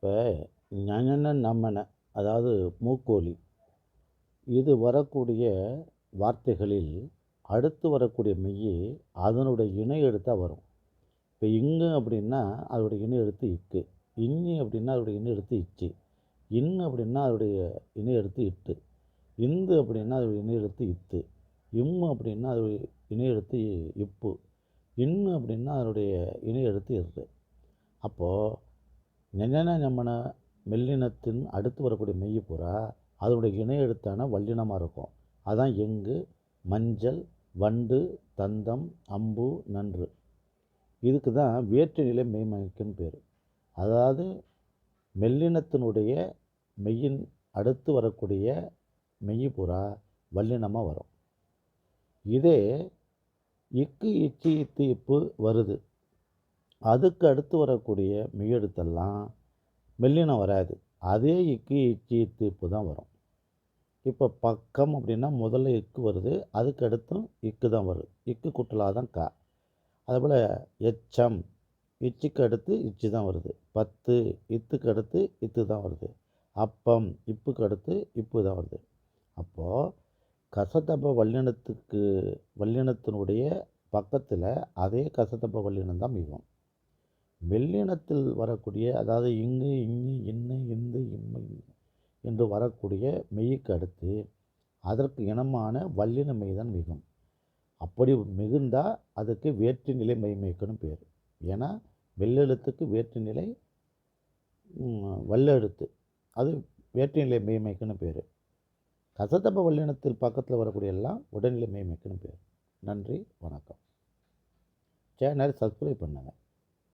இப்போ ஞஞன நம்மன அதாவது மூக்கோலி. இது வரக்கூடிய வார்த்தைகளில் அடுத்து வரக்கூடிய மெய் அதனுடைய இணை எழுத்தாக வரும். இப்போ இங்கு அப்படின்னா அதோடைய இணை எழுத்து இக்கு. இங்கு அப்படின்னா அதோடைய இணை எழுத்து இச்சு. இன் அப்படின்னா அதோடைய இணை எழுத்து இட்டு. இந்து அப்படின்னா அதோடைய இணை எழுத்து இத்து. இம்மு அப்படின்னா அதோடைய இணை எழுத்து இப்பு. இன்னு அப்படின்னா அதனுடைய இணை எழுத்து இரு அப்போது நெஞ்சன நம்மன மெல்லினத்தின் அடுத்து வரக்கூடிய மெய்யப்புறா அதனுடைய இணை எழுத்தான வல்லினமாக இருக்கும். அதான் எங்கு? மஞ்சள் வண்டு தந்தம் அம்பு நன்று. இதுக்கு தான் வேற்று நிலை மெய்மயக்குன்னு பேர். அதாவது மெல்லினத்தினுடைய மெய்யின் அடுத்து வரக்கூடிய மெய்யப்புறா வல்லினமாக வரும். இதே இக்கு இச்சி இத்து இப்பு வருது. அதுக்கு அடுத்து வரக்கூடிய மெய்யெழுத்தெல்லாம் மெல்லினம் வராது. அதே இக்கு இச்சி இத்து தான் வரும். இப்போ பக்கம் அப்படின்னா முதல்ல இக்கு வருது அதுக்கு அடுத்தும் இக்கு தான் வருது. இக்கு குட்டலாக தான் கா. அதுபோல் எச்சம் இச்சுக்கு அடுத்து இச்சு தான் வருது. பத்து இத்துக்கு அடுத்து இத்து தான் வருது. அப்பம் இப்புக்கு அடுத்து இப்பு தான் வருது. அப்போது கசதப வல்லினத்துக்கு வல்லினத்தினுடைய பக்கத்தில் அதே கசதப வல்லினம் தான் மிகவும் வெள்ளினத்தில் வரக்கூடிய அதாவது இங்கு இங்கு இன்ன இந்து இம்மை என்று வரக்கூடிய மெய்க்கு அடுத்து அதற்கு இனமான வல்லின மெய் தான் மிகும். அப்படி மிகுந்தால் அதுக்கு வேற்று நிலை மெய்மைக்குன்னு பேர். ஏன்னா வெள்ளெழுத்துக்கு வேற்று நிலை வல்லெழுத்து. அது வேற்று நிலை மெய்மைக்குன்னு பேர். கசதப வல்லினத்தில் பக்கத்தில் வரக்கூடிய எல்லாம் உடல்நிலை மெய்மைக்குன்னு பேர். நன்றி வணக்கம். சேனல் சப்ஸ்கிரைப் பண்ணுங்கள்